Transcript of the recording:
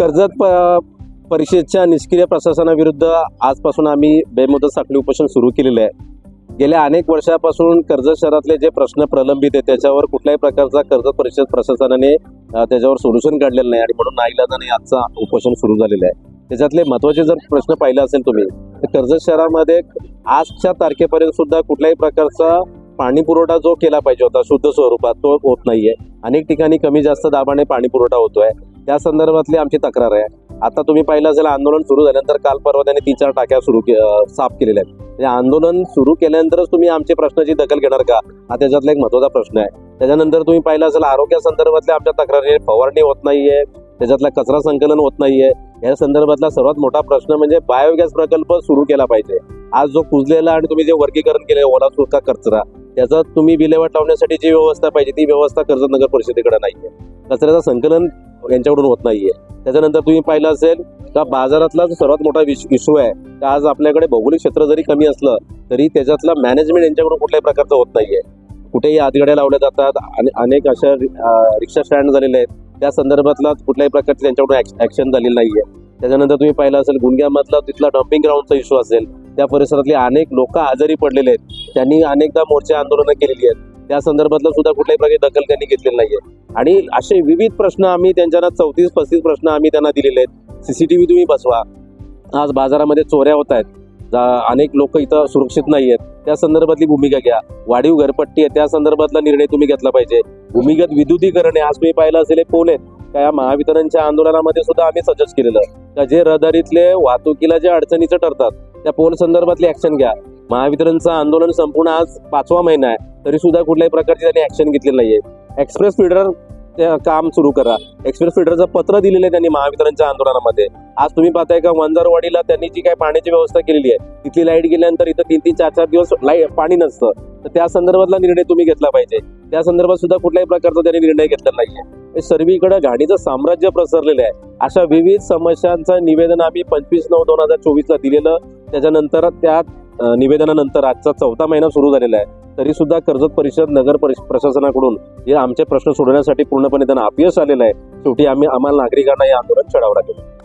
कर्जत प परिषदेच्या निष्क्रिय प्रशासनाविरुद्ध आजपासून आम्ही बेमुदत साखळी उपोषण सुरू केलेले आहे. गेल्या अनेक वर्षापासून कर्जत शहरातले जे प्रश्न प्रलंबित आहेत त्याच्यावर कुठल्याही प्रकारचा कर्जत परिषद प्रशासनाने त्याच्यावर सोल्युशन काढलेलं नाही आणि म्हणून नाईलाजाने आजचा उपोषण सुरू झालेलं आहे. त्याच्यातले महत्त्वाचे जर प्रश्न पाहिले असेल तुम्ही तर कर्जत शहरामध्ये आजच्या तारखेपर्यंत सुद्धा कुठल्याही प्रकारचा पाणी पुरवठा जो केला पाहिजे होता शुद्ध स्वरूपात तो होत नाहीये. अनेक ठिकाणी कमी जास्त दाबाने पाणी पुरवठा होतोय. त्या संदर्भातली आमची तक्रार आहे. आता तुम्ही पाहिलं असेल आंदोलन सुरू झाल्यानंतर काल परवा त्यांनी तीन चार टाक्या सुरू के- साफ केलेल्या आहेत. म्हणजे आंदोलन सुरू केल्यानंतरच तुम्ही आमच्या प्रश्नाची दखल घेणार का? हा त्याच्यातला एक महत्त्वाचा प्रश्न आहे. त्याच्यानंतर तुम्ही पाहिलं असेल आरोग्या संदर्भातल्या आमच्या तक्रारी फवारणी होत नाहीये. त्याच्यातला कचरा संकलन होत नाहीये. या संदर्भातला सर्वात मोठा प्रश्न म्हणजे बायोगॅस प्रकल्प सुरू केला पाहिजे. आज जो कुजलेला आणि तुम्ही जे वर्गीकरण केले ओला सुका कचरा. त्याचा तुम्ही विल्हेवाट लावण्यासाठी जी व्यवस्था पाहिजे ती व्यवस्था कर्जत नगर परिषदेकडे नाहीये. कचऱ्याचं संकलन यांच्याकडून होत नाहीये. त्याच्यानंतर तुम्ही पाहिलं असेल का बाजारातला जो सर्वात मोठा इश्यू आहे का आज आपल्याकडे भौगोलिक क्षेत्र जरी कमी असलं तरी त्याच्यातला मॅनेजमेंट यांच्याकडून कुठल्याही प्रकारचं होत नाहीये. कुठेही आतगड्या लावल्या जातात आणि अनेक अशा रिक्षा स्टँड झालेले आहेत. त्या संदर्भातला कुठल्याही प्रकारची त्यांच्याकडून ऍक्शन झालेली नाहीये. त्याच्यानंतर तुम्ही पाहिलं असेल गुंडग्यामधला तिथला डम्पिंग ग्राउंडचा इश्यू असेल त्या परिसरातले अनेक लोक आजारी पडलेले आहेत. त्यांनी अनेकदा मोर्चे आंदोलनं केलेली आहेत. त्या संदर्भातला सुद्धा कुठल्याही प्रकारे दखल त्यांनी घेतलेली नाहीये. आणि असे विविध प्रश्न आम्ही त्यांच्याना चौतीस पस्तीस प्रश्न आम्ही त्यांना दिलेले आहेत. सीसीटीव्ही तुम्ही बसवा. आज बाजारामध्ये चोऱ्या होत आहेत. अनेक लोक इथं सुरक्षित नाही आहेत. त्या संदर्भातली भूमिका घ्या. वाढीव घरपट्टी आहे. त्या संदर्भातला निर्णय तुम्ही घेतला पाहिजे. भूमिगत विद्युतीकरण आहे. आज तुम्ही पाहिलं असेल पोल आहेत? त्या या महावितरणच्या आंदोलनामध्ये सुद्धा आम्ही सजेस्ट केलेलं. का जे रहदारीतले वाहतुकीला जे अडचणीचं ठरतात त्या पोल संदर्भातली ऍक्शन घ्या. महावितरणचं आंदोलन संपूर्ण आज पाचवा महिना आहे. तरी सुद्धा कुठल्याही प्रकारची त्यांनी ऍक्शन घेतलेली नाहीये. एक्सप्रेस फिडर काम सुरू करा. एक्सप्रेस फीडरचं पत्र दिलेलं आहे त्यांनी महावितरणच्या आंदोलनामध्ये. आज तुम्ही पाहताय का वंजारवाडीला त्यांनी जी काय पाण्याची व्यवस्था केलेली आहे तिथली लाइट गेल्यानंतर इथं तीन तीन चार चार दिवस लाइट पाणी नसतं. तर त्या संदर्भातला निर्णय तुम्ही घेतला पाहिजे. त्या संदर्भात सुद्धा कुठल्याही प्रकारचा त्यांनी निर्णय घेतलेला नाहीये. हे सर्वीकडे घाणीचं साम्राज्य प्रसरलेलं आहे. अशा विविध समस्यांचं निवेदन आम्ही पंचवीस नऊ दोन हजार चोवीसला दिलेलं. त्याच्यानंतर त्यात निवेदनानंतर आजचा चौथा महिना सुरू झालेला आहे. तरी सुद्धा कर्जत परिषद नगर परिष प्रशासनाकडून हे आमचे प्रश्न सोडवण्यासाठी पूर्णपणे त्यांना अपयश आलेलं आहे. शेवटी आम्ही आम्हाला नागरिकांना हे आंदोलन छेडावं लागेल.